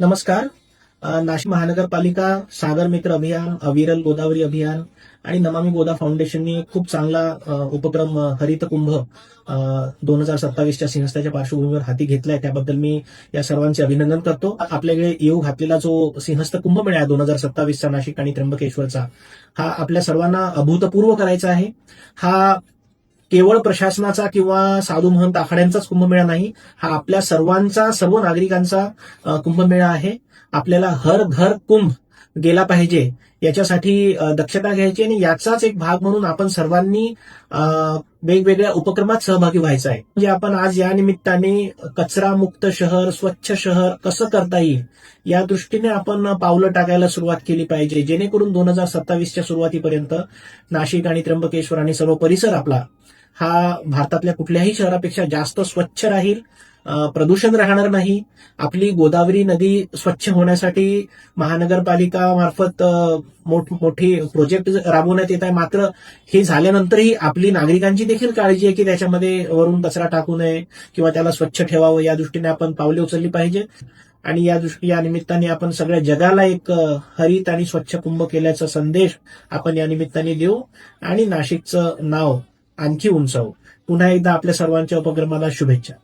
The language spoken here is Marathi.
नमस्कार. नाशिक महानगरपालिका सागर मित्र अभियान अविरल गोदावरी अभियान आणि नमामी गोदा फाउंडेशननी खूप चांगला उपक्रम हरित कुंभ दोन हजार सत्तावीसच्या सिंहस्थाच्या पार्श्वभूमीवर हाती घेतलाय. त्याबद्दल मी या सर्वांचे अभिनंदन करतो. आपल्याकडे येऊ घातलेला जो सिंहस्थ कुंभमेळा मिळाला दोन हजार सत्तावीसचा नाशिक आणि त्र्यंबकेश्वरचा हा आपल्या सर्वांना अभूतपूर्व करायचा आहे. हा केवळ प्रशासनाचा किंवा साधू महंत आखाड्यांचाच कुंभमेळा नाही हा आपल्या सर्वांचा सर्व नागरिकांचा कुंभमेळा आहे. आपल्याला हर घर कुंभ गेला पाहिजे याच्यासाठी दक्षता घ्यायची आणि याचाच एक भाग म्हणून आपण सर्वांनी वेगवेगळ्या उपक्रमात सहभागी व्हायचं आहे. म्हणजे आपण आज या निमित्ताने कचरा मुक्त शहर स्वच्छ शहर कसं करता येईल या दृष्टीने आपण पावलं टाकायला सुरुवात केली पाहिजे. जेणेकरून दोन हजार सत्तावीसच्या सुरुवातीपर्यंत नाशिक आणि त्र्यंबकेश्वर आणि सर्व परिसर आपला हा भारतातल्या कुठल्याही शहरापेक्षा जास्त स्वच्छ राहील प्रदूषण राहणार नाही. आपली गोदावरी नदी स्वच्छ होण्यासाठी महानगरपालिका मार्फत अ, मोठ प्रोजेक्ट राबवण्यात येत आहे. मात्र हे झाल्यानंतरही आपली नागरिकांची देखील काळजी आहे की त्याच्यामध्ये वरून कचरा टाकू नये किंवा त्याला स्वच्छ ठेवावं. या दृष्टीने आपण पावले उचलली पाहिजे. आणि या दृष्टी या निमित्ताने आपण सगळ्या जगाला एक हरित आणि स्वच्छ कुंभ केल्याचा संदेश आपण या निमित्ताने देऊ. आणि नाशिकचं नाव आणखी उंचावू. पुन्हा एकदा आपल्या सर्वांच्या उपक्रमाला शुभेच्छा.